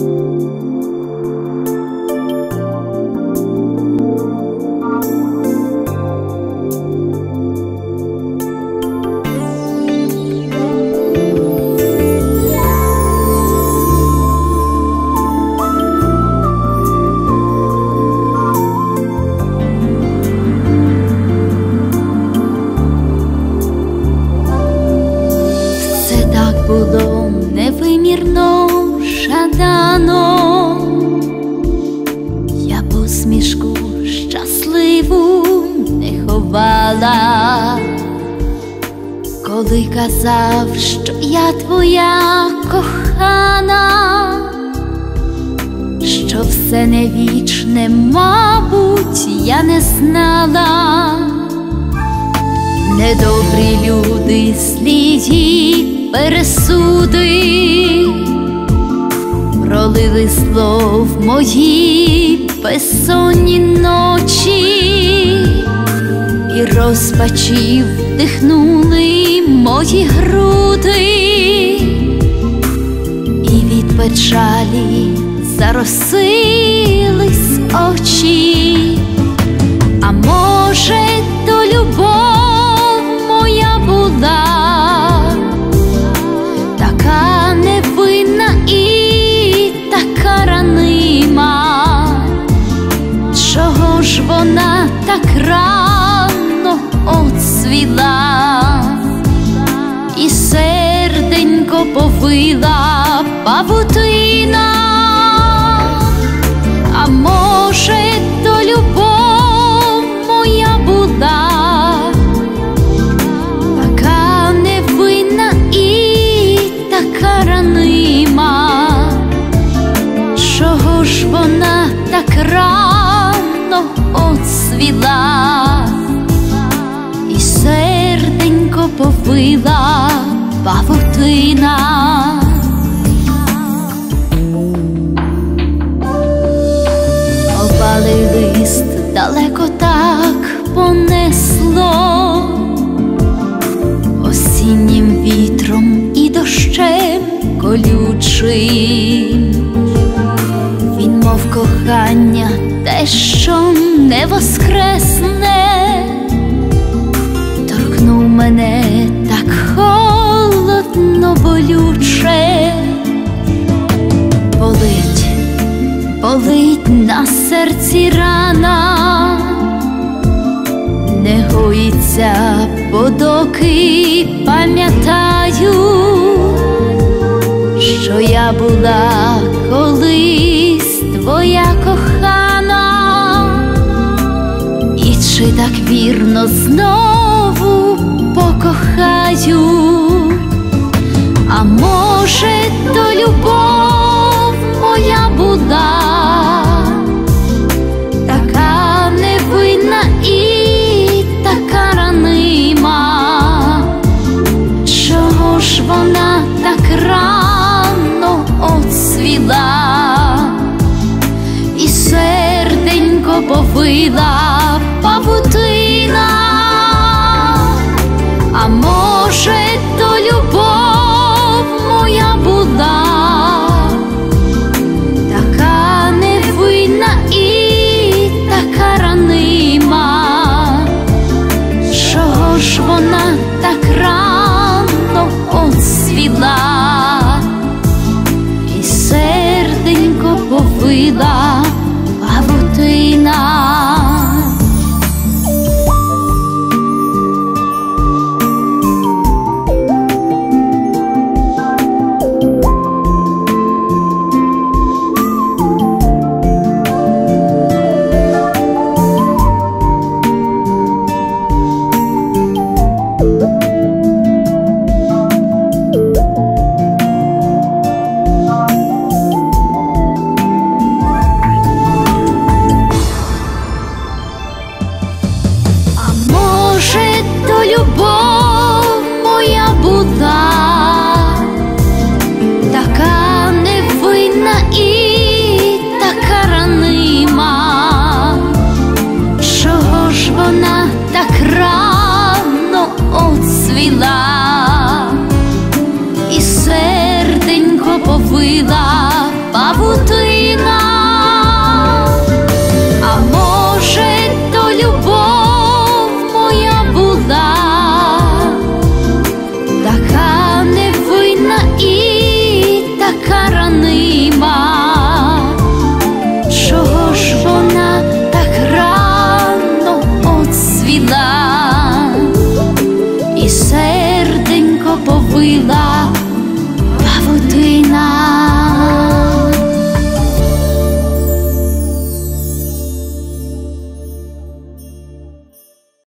Все коли казав, що я твоя кохана, що все не вічне, мабуть, я не знала. Недобрі люди сліді пересуди, пролили зло в мої безсонні ночі, і розпачів вдихнули мої груди, і від печалі заросились очі. А може, то любов моя була, така і така ранима, чого ж вона так рано оцвіла, і серденько повила павутина. Повила павутина. Опалий лист далеко так понесло осіннім вітром і дощем колючим. Він, мов кохання, те, що не воскресне, мене так холодно, болюче, болить болить на серці рана, не гоїться, подоки пам'ятаю, що я була колись твоя кохана, і чи так вірно знову покохаю, а може, то любов моя була, така невинна і така ранима, чого ж вона так рано оцвіла, і серденько повила ж вона так рано освіла і серденько повила павутина.